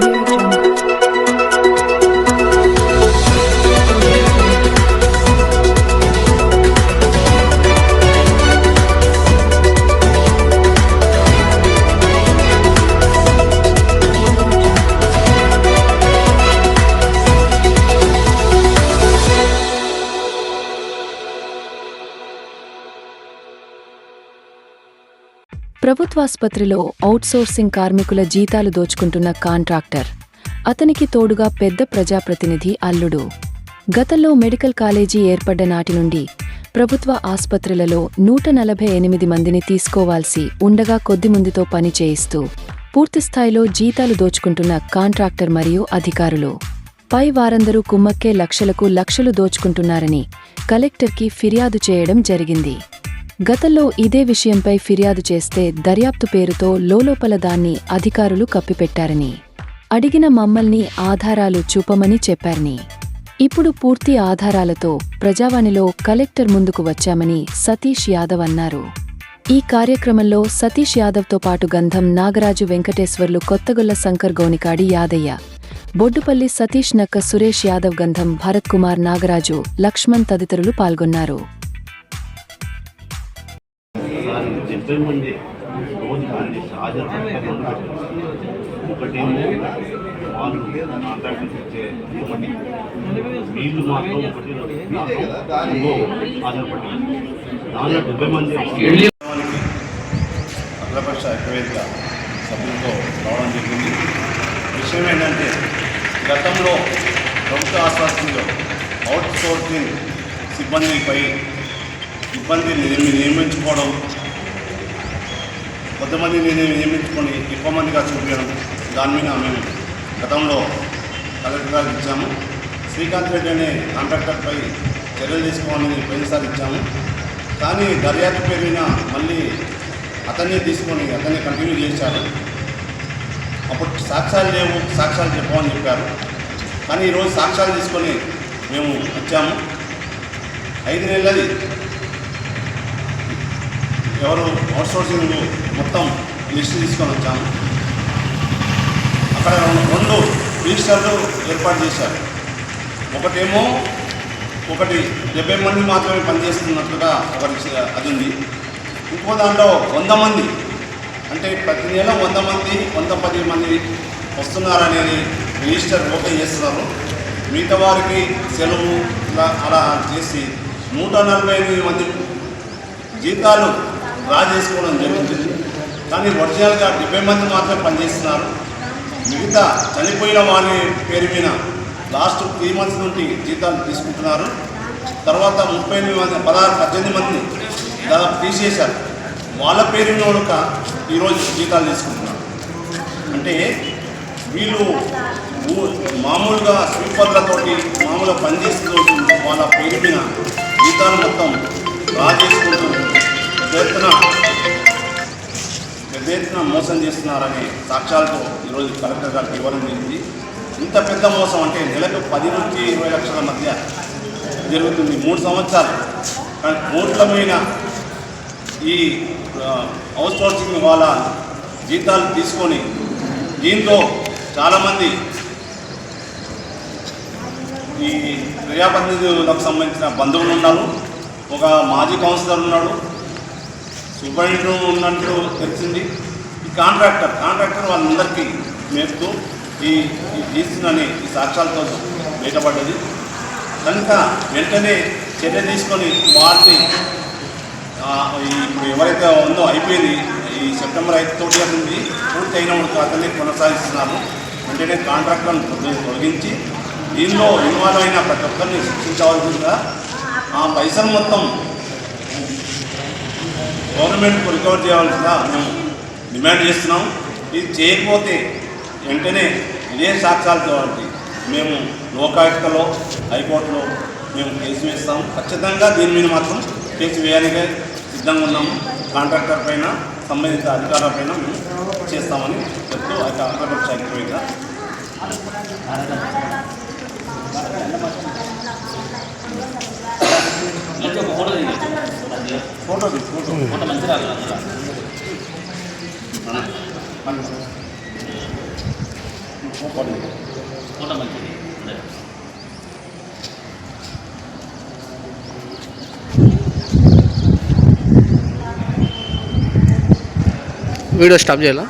morning. ప్రభుత్వాసుపత్రిలో outsourcing కార్మికుల జీతాలు దోచుకుంటున్న contractor. అతనికి తోడుగా పెద్ద ప్రజాప్రతినిధి అల్లుడు. గతంలో మెడికల్ కాలేజీ ఏర్పడ్డ నాటి నుండి ప్రభుత్వ ఆసుపత్రులలో నూట నలభై ఎనిమిది మందిని తీసుకోవాల్సి ఉండగా కొద్దిమందితో పని చేయిస్తూ పూర్తిస్థాయిలో జీతాలు దోచుకుంటున్న కాంట్రాక్టర్ మరియు అధికారులు. పై వారందరూ కుమ్మక్కే లక్షలకు లక్షలు దోచుకుంటున్నారని కలెక్టర్కి ఫిర్యాదు చేయడం జరిగింది. గతంలో ఇదే విషయంపై ఫిర్యాదు చేస్తే దర్యాప్తు పేరుతో లోలోపల దాన్ని అధికారులు కప్పిపెట్టారని అడిగిన మమ్మల్ని ఆధారాలు చూపమని చెప్పారని. ఇప్పుడు పూర్తి ఆధారాలతో ప్రజావాణిలో కలెక్టర్ ముందుకు వచ్చామని సతీష్ యాదవ్ అన్నారు. ఈ కార్యక్రమంలో సతీష్ యాదవ్తో పాటు గంధం నాగరాజు వెంకటేశ్వర్లు కొత్తగొల్ల శంకర్ గౌనికాడి యాదయ్య బొడ్డుపల్లి సతీష్ నక్క సురేష్ యాదవ్ గంధం భరత్ కుమార్ నాగరాజు లక్ష్మణ్ తదితరులు పాల్గొన్నారు. ముప్పై మంది రోజు కానీ హాజరు ఒకటేమో వాళ్ళు కాంట్రాక్టర్స్ ఇచ్చే ఒకటి వీళ్ళు మాత్రం ఒకటి ఇంకో హాజరు దానిలో డెబ్బై మంది వారికి అఖిలపక్ష ఐక్యవేదిక సభ్యులతో రావడం జరిగింది. విషయం ఏంటంటే గతంలో ప్రభుత్వ ఆశ్వాసంలో అవుట్ సోర్సింగ్ సిబ్బందిపై సిబ్బంది నియమించుకోవడం కొంతమంది నేను నియమించుకొని ఎక్కువ మందిగా చూపించడం దాని మీద మేము గతంలో కలెక్టర్ గారికి ఇచ్చాము. శ్రీకాంత్ రెడ్డి అనే కాంట్రాక్టర్పై చర్యలు తీసుకోవాలని పోయినసారి ఇచ్చాము. కానీ దర్యాప్తు పేరిన మళ్ళీ అతన్ని తీసుకొని అతన్ని కంటిన్యూ చేశారు. అప్పుడు సాక్ష్యాలు లేవు సాక్ష్యాలు చెప్పమని చెప్పారు. కానీ ఈరోజు సాక్ష్యాలు తీసుకొని మేము వచ్చాము. ఐదు నెలలది ఎవరు అవుట్సోర్సింగ్ మొత్తం లిస్ట్ తీసుకొని వచ్చాము అక్కడ రెండు రిజిస్టర్లు ఏర్పాటు చేశారు. ఒకటేమో ఒకటి డెబ్బై మంది మాత్రమే పనిచేస్తున్నట్లుగా ఒక అది ఉంది. ఇంకో దాంట్లో వంద మంది అంటే ప్రతి నెల వంద మంది వంద పది మంది వస్తున్నారనేది రిజిస్టర్ ఓపెన్ చేస్తున్నారు. మిగతా వారికి సెలవు ఇలా అలా చేసి నూట నలభై ఎనిమిది మంది జీతాలు డ్రా చేసుకోవడం జరుగుతుంది. కానీ ఒరిజినల్గా డెబ్బై మంది మాత్రమే పనిచేస్తున్నారు. మిగతా చనిపోయిన వారి పేరు మీద లాస్ట్ త్రీ మంత్స్ నుండి జీతాలు తీసుకుంటున్నారు. తర్వాత ముప్పై ఎనిమిది మంది పదహారు పద్దెనిమిది మంది దాదాపు తీసేశారు. వాళ్ళ పేరు మీద ఒక ఈరోజు జీతాలు తీసుకుంటున్నారు. అంటే వీళ్ళు మామూలుగా స్వీపర్లతోటి మామూలుగా పనిచేస్తూ వాళ్ళ పేరు మీద జీతాలు మొత్తం డ్రా చేసుకుంటూ పెద్ద ఎత్తున పెద్ద ఎత్తున మోసం చేస్తున్నారనే సాక్ష్యాలతో ఈరోజు కలెక్టర్ గారికి వివరణ జరిగింది ఇంత పెద్ద మోసం అంటే నెలకు పది నుంచి ఇరవై లక్షల మధ్య జరుగుతుంది. మూడు సంవత్సరాలు. కానీ కోట్లమైన ఈ హౌస్ సోర్సింగ్ వాళ్ళ జీతాలు తీసుకొని దీంతో చాలామంది ఈ ప్రజాప్రతినిధులకు సంబంధించిన బంధువులు ఉన్నారు. ఒక మాజీ కౌన్సిలర్ ఉన్నాడు. సూపరింటెండెంట్ ఉన్నట్టు తెలిసింది. ఈ కాంట్రాక్టర్ కాంట్రాక్టర్ వాళ్ళందరికీ మేపుతూ ఈ ఈ తీస్తుందని ఈ సాక్ష్యాలతో బయటపడ్డది. కనుక వెంటనే చర్య తీసుకొని వారిని ఇప్పుడు ఎవరైతే ఉందో అయిపోయింది ఈ సెప్టెంబర్ ఐదు తోటి ఉంది పూర్తి అయినప్పుడు అతన్ని కొనసాగిస్తున్నాము. వెంటనే కాంట్రాక్టర్ను తొలగించి దీనిలో ఇన్వాల్వ్ అయిన ప్రతి ఒక్కరిని శిక్షించవలసిందిగా ఆ పైసలు మొత్తం గవర్నమెంట్కు రికవర్ చేయాల్సిన మేము డిమాండ్ చేస్తున్నాం. ఇది చేయకపోతే వెంటనే ఇదే సాక్ష్యాలతో మేము లోకాయుక్తలో హైకోర్టులో మేము కేసు వేస్తాం. ఖచ్చితంగా దీని మీద మాత్రం కేసు వేయడానికి సిద్ధంగా ఉన్నాము. కాంట్రాక్టర్ పైన సంబంధిత అధికారుల పైన మేము చేస్తామని చెప్తూ అయితే అగ్రపక్ష ఐక్యవేదిక ఫోటో దిగచ్చు ఫోటో తీ- ఫోటో ఫోటో మంచి రాదు అందులో ఫోటో మంచిది అదే. వీడియో స్టాప్ చేయాలా